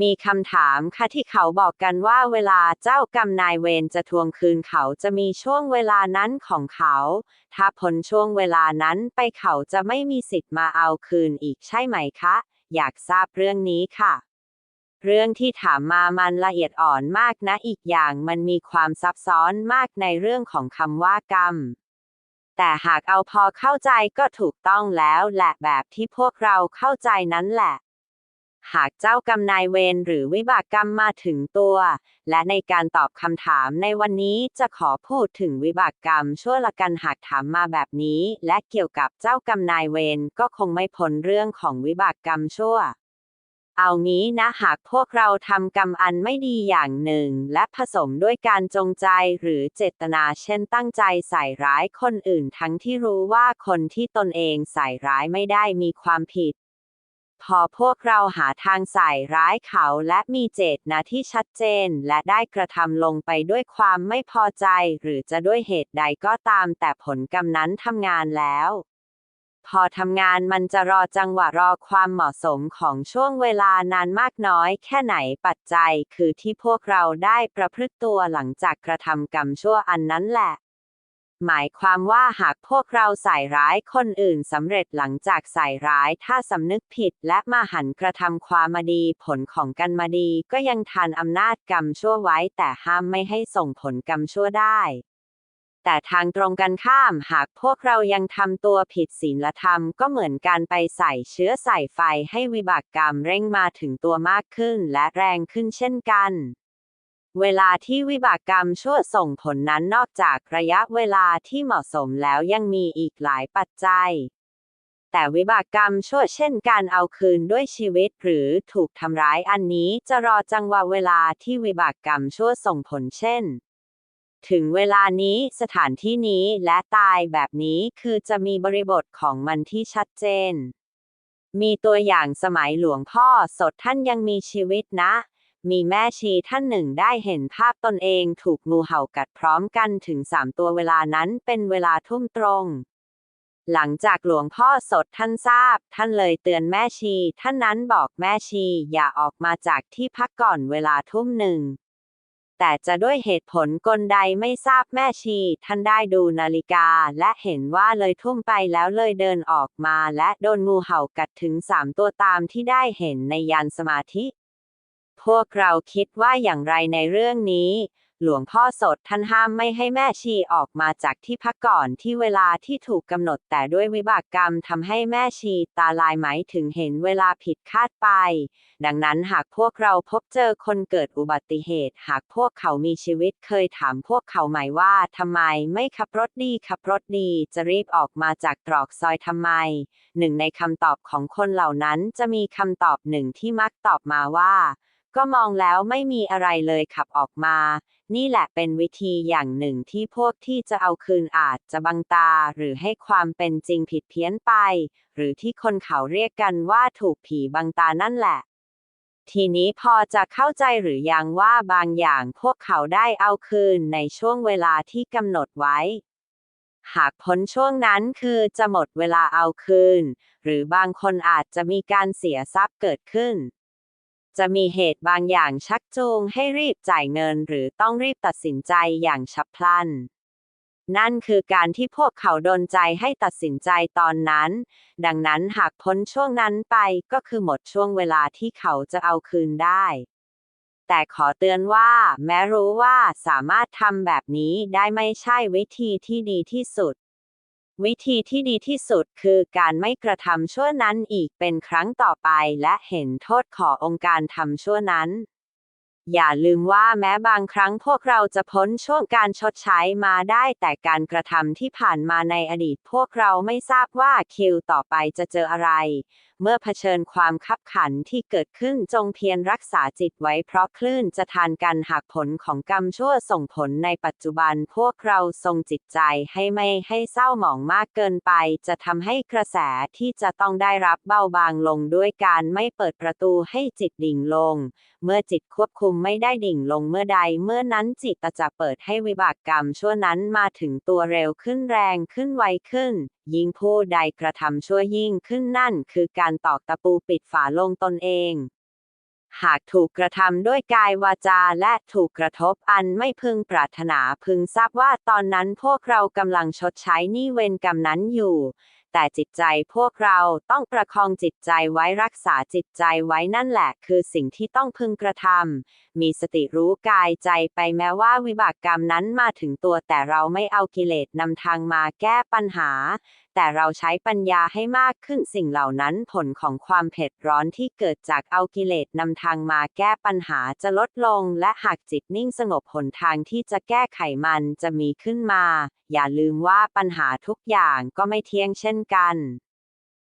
มีคำถามค่ะที่เขาบอกกันว่าเวลาเจ้ากรรมนายเวรจะทวงคืนเขาจะมีช่วงเวลานั้นของเขา ถ้าพ้นช่วงเวลานั้นไปเขาจะไม่มีสิทธิ์มาเอาคืนอีกใช่ไหมคะ อยากทราบเรื่องนี้ค่ะ เรื่องที่ถามมามันละเอียดอ่อนมากนะอีกอย่างมันมีความซับซ้อนมากในเรื่องของคำว่ากรรมแต่หากเอาพอเข้าใจก็ถูกต้องแล้วแหละแบบที่พวกเราเข้าใจนั้นแหละ หากเจ้ากรรมนายเวรหรือวิบากกรรมมาถึงตัว และในการตอบคำถามในวันนี้จะขอพูดถึงวิบากกรรมชั่วละกันหากถามมาแบบนี้ และเกี่ยวกับเจ้ากรรมนายเวรก็คงไม่พ้นเรื่องของวิบากกรรมชั่ว เอางี้นะหากพวกเราทำกรรมอันไม่ดีอย่างหนึ่ง และผสมด้วยการจงใจหรือเจตนาเช่นตั้งใจใส่ร้ายคนอื่นทั้งที่รู้ว่าคนที่ตนเองใส่ร้ายไม่ได้มีความผิด พอพวกเราหาทางใส่ร้ายเขาและมีเจตนาที่ชัดเจน และได้กระทำลงไปด้วยความไม่พอใจ หรือจะด้วยเหตุใดก็ตาม แต่ผลกรรมนั้นทำงานแล้ว พอทำงานมันจะรอจังหวะรอความเหมาะสมของช่วงเวลานานมากน้อย แค่ไหนปัจจัย คือที่พวกเราได้ประพฤติตัวหลังจากกระทำกรรมชั่วอันนั้นแหละ หมายความว่าหากพวกเราใส่ร้ายคนอื่นสำเร็จหลังจากใส่ร้ายถ้าสำนึกผิดและมาหันกระทำความมาดีผลของกันมาดี ก็ยังทานอำนาจกรรมชั่วไว้แต่ห้ามไม่ให้ส่งผลกรรมชั่วได้ แต่ทางตรงกันข้ามหากพวกเรายังทำตัวผิดศีลธรรมก็เหมือนการไปใส่เชื้อใส่ไฟให้วิบากกรรมเร่งมาถึงตัวมากขึ้นและแรงขึ้นเช่นกัน เวลาที่วิบากกรรมชั่วส่งผลนั้นนอกจากระยะเวลาที่เหมาะสมแล้วยังมีอีกหลายปัจจัย แต่วิบากกรรมชั่วเช่นการเอาคืนด้วยชีวิตหรือถูกทำร้ายอันนี้จะรอจังหวะเวลาที่วิบากกรรมชั่วส่งผลเช่น ถึงเวลานี้สถานที่นี้และตายแบบนี้คือจะมีบริบทของมันที่ชัดเจน มีตัวอย่างสมัยหลวงพ่อสดท่านยังมีชีวิตนะ มีแม่ชีท่านหนึ่งได้เห็นภาพตนเองถูกงูเห่ากัดพร้อมกันถึงสามตัวเวลานั้นเป็นเวลาทุ่มตรง หลังจากหลวงพ่อสดท่านทราบ ท่านเลยเตือนแม่ชี ท่านนั้นบอกแม่ชีอย่าออกมาจากที่พักก่อนเวลาทุ่มหนึ่ง แต่จะด้วยเหตุผลกลใดไม่ทราบแม่ชี ท่านได้ดูนาฬิกา และเห็นว่าเลยทุ่มไปแล้วเลยเดินออกมา และโดนงูเห่ากัดถึงสามตัวตามที่ได้เห็นในยานสมาธิ พวกเราคิดว่าอย่างไรในเรื่องนี้ หลวงพ่อสดท่านห้ามไม่ให้แม่ชีออกมาจากที่พักก่อนที่เวลาที่ถูกกำหนดแต่ด้วยวิบากกรรมทำให้แม่ชีตาลายไหมายถึงเห็นเวลาผิดคาดไป ดังนั้นหากพวกเราพบเจอคนเกิดอุบัติเหตุ หากพวกเขามีชีวิตเคยถามพวกเขาไหมว่าทำไมไม่ขับรถดีขับรถดีจะรีบออกมาจากตรอกซอยทำไม หนึ่งในคำตอบของคนเหล่านั้นจะมีคำตอบหนึ่งที่มักตอบมาว่า ก็มองแล้วไม่มีอะไรเลยขับออกมา นี่แหละเป็นวิธีอย่างหนึ่งที่พวกที่จะเอาคืนอาจจะบังตา หรือให้ความเป็นจริงผิดเพี้ยนไป หรือที่คนเขาเรียกกันว่าถูกผีบังตานั่นแหละ ทีนี้พอจะเข้าใจหรือยังว่าบางอย่างพวกเขาได้เอาคืนในช่วงเวลาที่กำหนดไว้หากพ้นช่วงนั้นคือจะหมดเวลาเอาคืน หรือบางคนอาจจะมีการเสียทรัพย์เกิดขึ้น จะมีเหตุบางอย่างชักจูงให้รีบจ่ายเงินหรือต้องรีบตัดสินใจอย่างฉับพลัน นั่นคือการที่พวกเขาโดนใจให้ตัดสินใจตอนนั้น ดังนั้นหากพ้นช่วงนั้นไปก็คือหมดช่วงเวลาที่เขาจะเอาคืนได้ แต่ขอเตือนว่า แม้รู้ว่าสามารถทำแบบนี้ได้ไม่ใช่วิธีที่ดีที่สุด วิธีที่ดีที่สุดคือการไม่กระทำชั่วนั้นอีกเป็นครั้งต่อไปและเห็นโทษขอองค์การทำชั่วนั้น อย่าลืมว่าแม้บางครั้งพวกเราจะพ้นช่วงการชดใช้มาได้แต่การกระทำที่ผ่านมาในอดีตพวกเราไม่ทราบว่าคิวต่อไปจะเจออะไร เมื่อเผชิญความคับขันที่เกิดขึ้นจงเพียรรักษาจิตไว้เพราะคลื่นจะทานกันหากผลของกรรมชั่วส่งผลในปัจจุบันพวกเราทรงจิตใจให้ไม่ให้เศร้าหมองมากเกินไป จะทำให้กระแสที่จะต้องได้รับเบาบางลงด้วยการไม่เปิดประตูให้จิตดิ่งลง เมื่อจิตควบคุมไม่ได้ดิ่งลงเมื่อใด เมื่อนั้นจิตจะเปิดให้วิบากกรรมชั่วนั้นมาถึงตัวเร็วขึ้นแรงขึ้นไวขึ้น ยิ่งผู้ใดกระทำชั่วยิ่งขึ้นนั่นคือการตอกตะปูปิดฝาลงตนเอง หากถูกกระทำด้วยกายวาจาและถูกกระทบอันไม่พึงปรารถนาพึงทราบว่าตอนนั้นพวกเรากำลังชดใช้หนี้เวรกรรมนั้นอยู่ แต่จิตใจพวกเราต้องประคองจิตใจไว้รักษาจิตใจไว้นั่นแหละ คือสิ่งที่ต้องพึงกระทำ มีสติรู้กายใจไปแม้ว่าวิบากกรรมนั้นมาถึงตัวแต่เราไม่เอากิเลสนำทางมาแก้ปัญหา แต่เราใช้ปัญญาให้มากขึ้นสิ่งเหล่านั้นผลของความเผ็ดร้อนที่เกิดจากเอากิเลสนำทางมาแก้ปัญหาจะลดลง และหากจิตนิ่งสงบหนทางที่จะแก้ไขมันจะมีขึ้นมา อย่าลืมว่าปัญหาทุกอย่างก็ไม่เที่ยงเช่นกัน